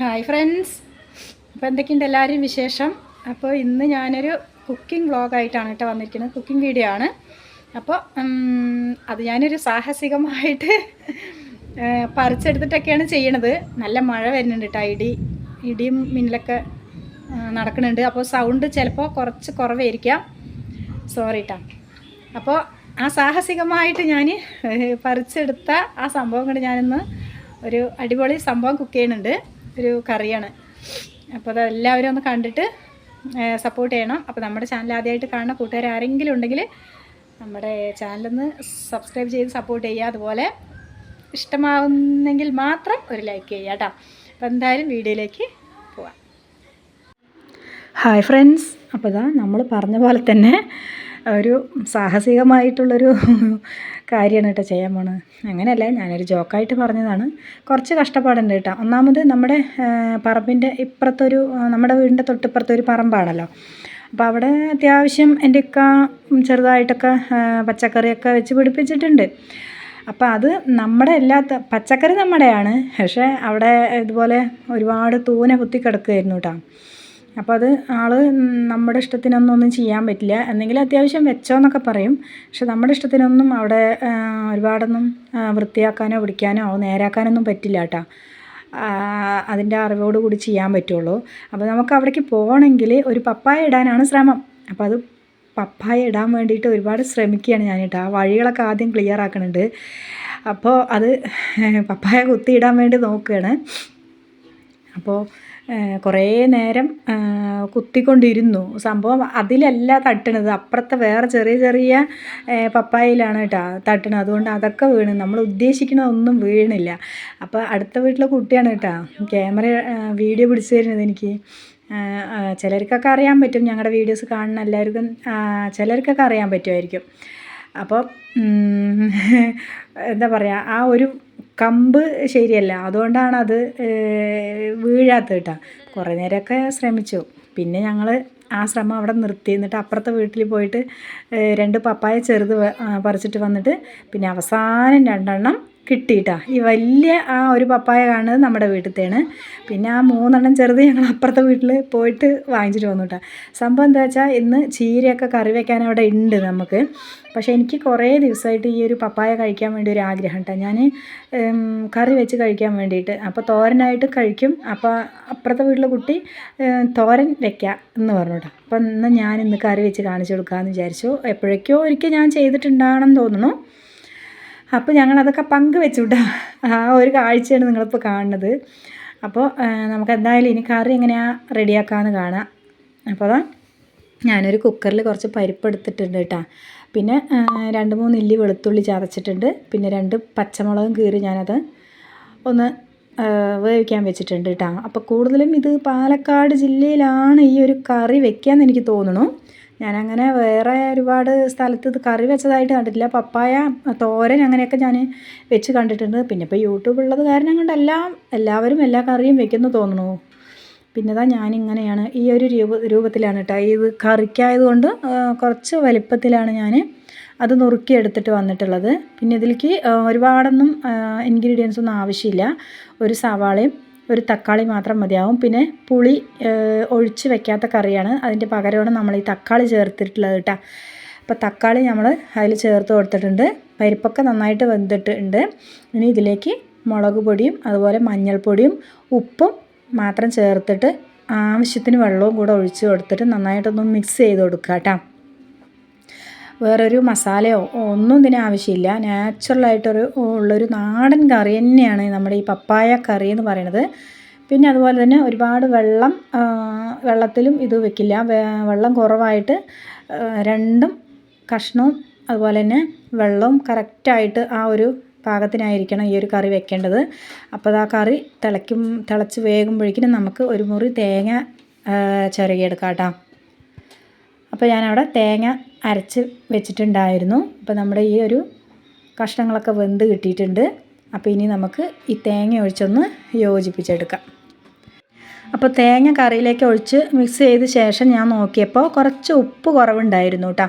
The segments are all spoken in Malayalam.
ഹായ് ഫ്രണ്ട്സ് അപ്പോൾ എന്തൊക്കെയുണ്ട് എല്ലാവരും വിശേഷം? അപ്പോൾ ഇന്ന് ഞാനൊരു കുക്കിംഗ് വ്ളോഗായിട്ടാണ് കേട്ടോ വന്നിരിക്കുന്നത്. കുക്കിംഗ് വീഡിയോ ആണ്. അപ്പോൾ അത് ഞാനൊരു സാഹസികമായിട്ട് പറിച്ചെടുത്തിട്ടൊക്കെയാണ് ചെയ്യണത്. നല്ല മഴ വരുന്നുണ്ട് കേട്ടോ. ഇടി ഇടിയും മിന്നലൊക്കെ നടക്കുന്നുണ്ട്. അപ്പോൾ സൗണ്ട് ചിലപ്പോൾ കുറച്ച് കുറവായിരിക്കാം. സോറി കേട്ടോ അപ്പോൾ ആ സാഹസികമായിട്ട് ഞാൻ പറിച്ചെടുത്ത ആ സംഭവം കൊണ്ട് ഞാനിന്ന് ഒരു അടിപൊളി സംഭവം കുക്ക് ചെയ്യുന്നുണ്ട്. ഒരു കറിയാണ്. അപ്പോൾ അത് എല്ലാവരും ഒന്ന് കണ്ടിട്ട് സപ്പോർട്ട് ചെയ്യണം. അപ്പോൾ നമ്മുടെ ചാനൽ ആദ്യമായിട്ട് കാണുന്ന കൂട്ടുകാർ ആരെങ്കിലും ഉണ്ടെങ്കിൽ നമ്മുടെ ചാനലൊന്ന് സബ്സ്ക്രൈബ് ചെയ്ത് സപ്പോർട്ട് ചെയ്യുക. അതുപോലെ ഇഷ്ടമാവുന്നെങ്കിൽ മാത്രം ഒരു ലൈക്ക് ചെയ്യുക കേട്ടോ. അപ്പോൾ എന്തായാലും വീഡിയോയിലേക്ക് പോവാം. ഹായ് ഫ്രണ്ട്സ് അപ്പോൾ നമ്മൾ പറഞ്ഞ പോലെ തന്നെ ഒരു സാഹസികമായിട്ടുള്ളൊരു കാര്യമാണ് കേട്ടോ ചെയ്യാൻ പോണത്. അങ്ങനെയല്ല ഞാനൊരു ജോക്കായിട്ട് പറഞ്ഞതാണ്. കുറച്ച് കഷ്ടപ്പാടുണ്ട് കേട്ടോ. ഒന്നാമത് നമ്മുടെ പറമ്പിന്റെ ഇപ്പുറത്തൊരു നമ്മുടെ വീടിന്റെ തൊട്ടിപ്പുറത്തൊരു പറമ്പാണല്ലോ. അപ്പോൾ അവിടെ അത്യാവശ്യം എന്റെ ഒക്കെ ചെറുതായിട്ടൊക്കെ പച്ചക്കറിയൊക്കെ വെച്ച് പിടിപ്പിച്ചിട്ടുണ്ട്. അപ്പോൾ അത് നമ്മുടെ അല്ലാത്ത പച്ചക്കറി നമ്മുടെയാണ്. പക്ഷേ അവിടെ ഇതുപോലെ ഒരുപാട് തൂനെ കുത്തി കിടക്കുമായിരുന്നു കേട്ടോ. അപ്പോൾ അത് ആൾ നമ്മുടെ ഇഷ്ടത്തിനൊന്നും ഒന്നും ചെയ്യാൻ പറ്റില്ല. എന്തെങ്കിലും അത്യാവശ്യം വെച്ചോ എന്നൊക്കെ പറയും. പക്ഷെ നമ്മുടെ ഇഷ്ടത്തിനൊന്നും അവിടെ ഒരുപാടൊന്നും വൃത്തിയാക്കാനോ പിടിക്കാനോ നേരാക്കാനൊന്നും പറ്റില്ല കേട്ടോ അതിന്റെ അറിവോട് കൂടി ചെയ്യാൻ പറ്റുള്ളൂ. അപ്പോൾ നമുക്ക് അവിടേക്ക് പോകണമെങ്കിൽ ഒരു പപ്പായ ഇടാനാണ് ശ്രമം. അപ്പോൾ അത് പപ്പായ ഇടാൻ വേണ്ടിയിട്ട് ഒരുപാട് ശ്രമിക്കുകയാണ് ഞാൻ കേട്ടോ ആ വഴികളൊക്കെ ആദ്യം ക്ലിയർ ആക്കുന്നുണ്ട് അപ്പോൾ അത് പപ്പായ കുത്തിയിടാൻ വേണ്ടി നോക്കുകയാണ്. അപ്പോൾ കുറേ നേരം കുത്തിക്കൊണ്ടിരുന്നു. സംഭവം അതിലല്ല തട്ടണത്. അപ്പുറത്തെ വേറെ ചെറിയ ചെറിയ പപ്പായയിലാണ് കേട്ടോ തട്ടണത്. അതുകൊണ്ട് അതൊക്കെ വീണ്. നമ്മൾ ഉദ്ദേശിക്കുന്ന ഒന്നും വീണില്ല. അപ്പോൾ അടുത്ത വീട്ടിലെ കുട്ടിയാണ് കേട്ടോ ക്യാമറ വീഡിയോ പിടിച്ചു തരുന്നത് എനിക്ക്. ചിലർക്കൊക്കെ അറിയാൻ പറ്റും. ഞങ്ങളുടെ വീഡിയോസ് കാണുന്ന എല്ലാവർക്കും ചിലർക്കൊക്കെ അറിയാൻ പറ്റുമായിരിക്കും. അപ്പോൾ എന്താ പറയുക ആ ഒരു കമ്പ് ശരിയല്ല. അതുകൊണ്ടാണ് അത് വീഴാത്തത് കേട്ടോ. കുറേ നേരമൊക്കെ ശ്രമിച്ചു. പിന്നെ ഞങ്ങൾ ആ ശ്രമം അവിടെ നിർത്തി. എന്നിട്ട് അപ്പുറത്തെ വീട്ടിൽ പോയിട്ട് രണ്ട് പപ്പായ ചെറുത് പറിച്ചിട്ട് വന്നിട്ട് പിന്നെ അവസാനം രണ്ടെണ്ണം കിട്ടിയിട്ടാ. ഈ വലിയ ആ ഒരു പപ്പായ കാണുന്നത് നമ്മുടെ വീട്ടിലത്തേണ് പിന്നെ ആ മൂന്നെണ്ണം ചെറുത് ഞങ്ങൾ അപ്പുറത്തെ വീട്ടിൽ പോയിട്ട് വാങ്ങിച്ചിട്ട് വന്നു കേട്ടോ സംഭവം എന്താ വെച്ചാൽ ഇന്ന് ചീരയൊക്കെ കറി വെക്കാൻ അവിടെ ഉണ്ട് നമുക്ക്. പക്ഷേ എനിക്ക് കുറേ ദിവസമായിട്ട് ഈ ഒരു പപ്പായ കഴിക്കാൻ വേണ്ടി ഒരു ആഗ്രഹം കേട്ടോ ഞാൻ കറി വെച്ച് കഴിക്കാൻ വേണ്ടിയിട്ട്. അപ്പോൾ തോരനായിട്ട് കഴിക്കും. അപ്പോൾ അപ്പുറത്തെ വീട്ടിലെ കുട്ടി തോരൻ വെക്കാം എന്ന് പറഞ്ഞു കേട്ടോ അപ്പം ഇന്ന് ഞാൻ ഇന്ന് കറി വെച്ച് കാണിച്ചു കൊടുക്കാമെന്ന് വിചാരിച്ചു. എപ്പോഴൊക്കെയോ ഒരിക്കൽ ഞാൻ ചെയ്തിട്ടുണ്ടാകണം തോന്നുന്നു. അപ്പോൾ ഞങ്ങളതൊക്കെ പങ്കുവെച്ചു കേട്ടോ ആ ഒരു കാഴ്ചയാണ് നിങ്ങളിപ്പോൾ കാണുന്നത്. അപ്പോൾ നമുക്ക് എന്തായാലും ഇനി കറി എങ്ങനെയാണ് റെഡിയാക്കാമെന്ന് കാണാം. അപ്പോൾ ഞാനൊരു കുക്കറിൽ കുറച്ച് പരിപ്പ് എടുത്തിട്ടുണ്ട് കേട്ടോ. പിന്നെ രണ്ട് മൂന്ന് ഇല്ലി വെളുത്തുള്ളി ചതച്ചിട്ടുണ്ട്. പിന്നെ രണ്ട് പച്ചമുളകും കീറി ഞാനത് ഒന്ന് വേവിക്കാൻ വെച്ചിട്ടുണ്ട് കേട്ടോ. അപ്പോൾ കൂടുതലും ഇത് പാലക്കാട് ജില്ലയിലാണ് ഈ ഒരു കറി വെക്കാമെന്ന് എനിക്ക് തോന്നുന്നു. ഞാനങ്ങനെ വേറെ ഒരുപാട് സ്ഥലത്ത് ഇത് കറി വെച്ചതായിട്ട് കണ്ടിട്ടില്ല. പപ്പായ തോരൻ അങ്ങനെയൊക്കെ ഞാൻ വെച്ച് കണ്ടിട്ടുണ്ട്. പിന്നെ ഇപ്പോൾ യൂട്യൂബ് ഉള്ളത് കാരണം കൊണ്ടെല്ലാം എല്ലാവരും എല്ലാ കറിയും വെക്കുന്നു തോന്നുന്നു. പിന്നെ ഇതാ ഞാനിങ്ങനെയാണ് ഈ ഒരു രൂപ രൂപത്തിലാണ് കേട്ടോ ഇത് കറിക്കായതുകൊണ്ട് കുറച്ച് വലിപ്പത്തിലാണ് ഞാൻ അത് നുറുക്കി എടുത്തിട്ട് വന്നിട്ടുള്ളത്. പിന്നെ ഇതിലേക്ക് ഒരുപാടൊന്നും ഇൻഗ്രീഡിയൻസ് ഒന്നും ആവശ്യമില്ല. ഒരു സവാളയും ഒരു തക്കാളി മാത്രം മതിയാവും. പിന്നെ പുളി ഒഴിച്ച് വെക്കാത്ത കറിയാണ്. അതിന്റെ പകരമാണ് നമ്മൾ ഈ തക്കാളി ചേർത്തിട്ടുള്ളത് കേട്ടോ. അപ്പോൾ തക്കാളി നമ്മൾ അതിൽ ചേർത്ത് കൊടുത്തിട്ടുണ്ട്. പരിപ്പൊക്കെ നന്നായിട്ട് വെന്തിട്ടുണ്ട്. ഇനി ഇതിലേക്ക് മുളക് പൊടിയും അതുപോലെ മഞ്ഞൾപ്പൊടിയും ഉപ്പും മാത്രം ചേർത്തിട്ട് ആവശ്യത്തിന് വെള്ളവും കൂടെ ഒഴിച്ച് കൊടുത്തിട്ട് നന്നായിട്ടൊന്ന് മിക്സ് ചെയ്ത് കൊടുക്കുക കേട്ടോ. വേറൊരു മസാലയോ ഒന്നും ഇതിന് ആവശ്യമില്ല. നാച്ചുറലായിട്ടൊരു ഉള്ളൊരു നാടൻ കറി തന്നെയാണ് നമ്മുടെ ഈ പപ്പായ കറി എന്ന് പറയുന്നത്. പിന്നെ അതുപോലെ തന്നെ ഒരുപാട് വെള്ളം വെള്ളത്തിലും ഇത് വെക്കില്ല. വെള്ളം കുറവായിട്ട് രണ്ടും കഷ്ണവും അതുപോലെ തന്നെ വെള്ളവും കറക്റ്റായിട്ട് ആ ഒരു പാകത്തിനായിരിക്കണം ഈ ഒരു കറി വെക്കേണ്ടത്. അപ്പോൾ ആ കറി തിളയ്ക്കും തിളച്ച് വേകുമ്പോഴേക്കിനും നമുക്ക് ഒരു മുറി തേങ്ങ ചിരകിയെടുക്കാം കേട്ടോ. അപ്പോൾ ഞാനവിടെ തേങ്ങ അരച്ച് വെച്ചിട്ടുണ്ടായിരുന്നു. അപ്പോൾ നമ്മുടെ ഈ ഒരു കഷ്ണങ്ങളൊക്കെ വെന്ത് കിട്ടിയിട്ടുണ്ട്. അപ്പോൾ ഇനി നമുക്ക് ഈ തേങ്ങ ഒഴിച്ചൊന്ന് യോജിപ്പിച്ചെടുക്കാം. അപ്പോൾ തേങ്ങ കറിയിലേക്ക് ഒഴിച്ച് മിക്സ് ചെയ്ത ശേഷം ഞാൻ നോക്കിയപ്പോൾ കുറച്ച് ഉപ്പ് കുറവുണ്ടായിരുന്നു കേട്ടോ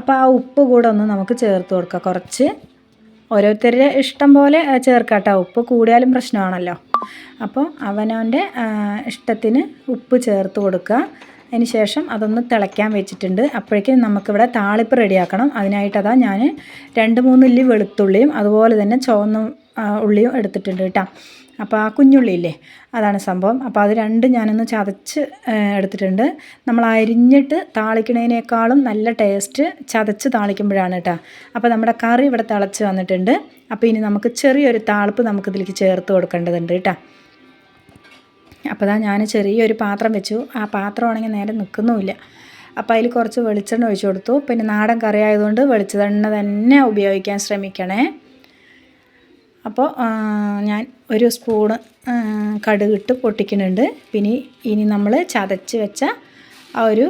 അപ്പോൾ ആ ഉപ്പ് കൂടെ ഒന്ന് നമുക്ക് ചേർത്ത് കൊടുക്കാം. കുറച്ച് ഓരോരുത്തരുടെ ഇഷ്ടം പോലെ ചേർക്കാട്ടോ ചേർക്കാം കേട്ടോ ഉപ്പ് കൂടിയാലും പ്രശ്നമാണല്ലോ. അപ്പോൾ അവനവന്റെ ഇഷ്ടത്തിന് ഉപ്പ് ചേർത്ത് കൊടുക്കുക. അതിന് ശേഷം അതൊന്ന് തിളയ്ക്കാൻ വെച്ചിട്ടുണ്ട്. അപ്പോഴേക്കും നമുക്കിവിടെ താളിപ്പ് റെഡിയാക്കണം. അതിനായിട്ട് അതാ ഞാൻ രണ്ട് മൂന്ന് ഇല്ലി വെളുത്തുള്ളിയും അതുപോലെ തന്നെ ചുവന്ന ഉള്ളിയും എടുത്തിട്ടുണ്ട് കേട്ടോ. അപ്പോൾ ആ കുഞ്ഞുള്ളി ഇല്ലേ അതാണ് സംഭവം. അപ്പോൾ അത് രണ്ടും ഞാനൊന്ന് ചതച്ച് എടുത്തിട്ടുണ്ട്. നമ്മൾ അരിഞ്ഞിട്ട് താളിക്കണേനേക്കാളും നല്ല ടേസ്റ്റ് ചതച്ച് താളിക്കുമ്പോഴാണ് കേട്ടോ. അപ്പോൾ നമ്മുടെ കറി ഇവിടെ തിളച്ച് വന്നിട്ടുണ്ട്. അപ്പോൾ ഇനി നമുക്ക് ചെറിയൊരു താളിപ്പ് നമുക്കിതിലേക്ക് ചേർത്ത് കൊടുക്കേണ്ടതുണ്ട് കേട്ടോ. അപ്പോൾ അതാ ഞാൻ ചെറിയൊരു പാത്രം വെച്ചു. ആ പാത്രം ആണെങ്കിൽ നേരെ നിൽക്കുന്നുമില്ല അപ്പോൾ അതിൽ കുറച്ച് വെളിച്ചെണ്ണ ഒഴിച്ചു കൊടുത്തു. പിന്നെ നാടൻ കറി ആയതുകൊണ്ട് വെളിച്ചെണ്ണ തന്നെ ഉപയോഗിക്കാൻ ശ്രമിക്കണേ. അപ്പോൾ ഞാൻ ഒരു സ്പൂണ് കടുകിട്ട് പൊട്ടിക്കുന്നുണ്ട്. പിന്നെ ഇനി നമ്മൾ ചതച്ച് വെച്ച ആ ഒരു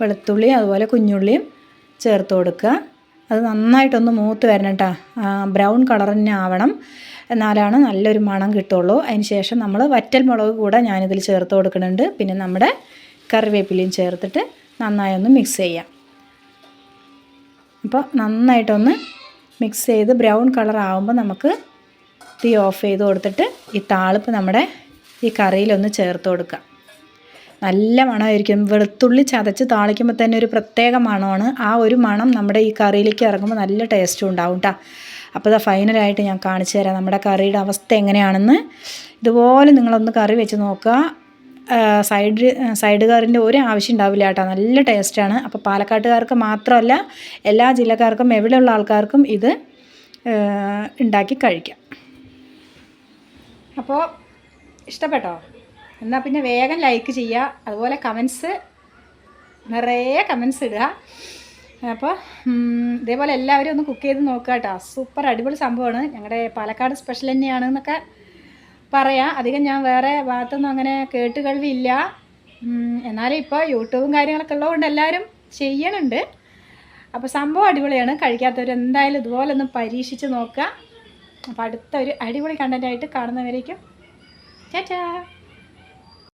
വെളുത്തുള്ളി അതുപോലെ കുഞ്ഞുള്ളിയും ചേർത്ത് കൊടുക്കുക. അത് നന്നായിട്ടൊന്ന് മൂത്ത് വരണം കേട്ടോ ബ്രൗൺ കളർ തന്നെ ആവണം. എന്നാലാണ് നല്ലൊരു മണം കിട്ടുള്ളൂ. അതിന് ശേഷം നമ്മൾ വറ്റൽ മുളക് കൂടെ ഞാനിതിൽ ചേർത്ത് കൊടുക്കുന്നുണ്ട്. പിന്നെ നമ്മുടെ കറിവേപ്പിലയും ചേർത്തിട്ട് നന്നായി ഒന്ന് മിക്സ് ചെയ്യാം. അപ്പോൾ നന്നായിട്ടൊന്ന് മിക്സ് ചെയ്ത് ബ്രൗൺ കളർ ആകുമ്പോൾ നമുക്ക് തീ ഓഫ് ചെയ്ത് കൊടുത്തിട്ട് ഈ താളിപ്പ് നമ്മുടെ ഈ കറിയിലൊന്ന് ചേർത്ത് കൊടുക്കുക നല്ല മണമായിരിക്കും. വെളുത്തുള്ളി ചതച്ച് താളിക്കുമ്പോൾ തന്നെ ഒരു പ്രത്യേക മണമാണ്. ആ ഒരു മണം നമ്മുടെ ഈ കറിയിലേക്ക് ഇറങ്ങുമ്പോൾ നല്ല ടേസ്റ്റും ഉണ്ടാവും കേട്ടോ അപ്പോൾ ഇതാ ഫൈനലായിട്ട് ഞാൻ കാണിച്ചു തരാം. നമ്മുടെ കറിയുടെ അവസ്ഥ എങ്ങനെയാണെന്ന്. ഇതുപോലെ നിങ്ങളൊന്ന് കറി വെച്ച് നോക്കുക. സൈഡ് സൈഡ് കറിന്റെ ഒരു ആവശ്യം ഉണ്ടാവില്ല കേട്ടോ. നല്ല ടേസ്റ്റാണ് അപ്പോൾ പാലക്കാട്ടുകാർക്ക് മാത്രമല്ല എല്ലാ ജില്ലക്കാർക്കും എവിടെയുള്ള ആൾക്കാർക്കും ഇത് ഉണ്ടാക്കി കഴിക്കാം. അപ്പോൾ ഇഷ്ടപ്പെട്ടോ? എന്നാൽ പിന്നെ വേഗം ലൈക്ക് ചെയ്യുക. അതുപോലെ കമൻസ് നിറയെ കമൻസ് ഇടുക. അപ്പോൾ ഇതേപോലെ എല്ലാവരും ഒന്ന് കുക്ക് ചെയ്ത് നോക്കുക കേട്ടോ. സൂപ്പർ അടിപൊളി സംഭവമാണ്. ഞങ്ങളുടെ പാലക്കാട് സ്പെഷ്യൽ തന്നെയാണ് എന്നൊക്കെ പറയാം. അധികം ഞാൻ വേറെ ഭാഗത്തൊന്നും അങ്ങനെ കേട്ട് കഴിവില്ല എന്നാലും ഇപ്പോൾ യൂട്യൂബും കാര്യങ്ങളൊക്കെ ഉള്ളതുകൊണ്ട് എല്ലാവരും ചെയ്യണുണ്ട്. അപ്പോൾ സംഭവം അടിപൊളിയാണ്. കഴിക്കാത്തവർ എന്തായാലും ഇതുപോലെ ഒന്ന് പരീക്ഷിച്ച് നോക്കുക അപ്പോൾ അടുത്ത ഒരു അടിപൊളി കണ്ടന്റായിട്ട് കാണുന്നവരേക്കും. ചാറ്റാ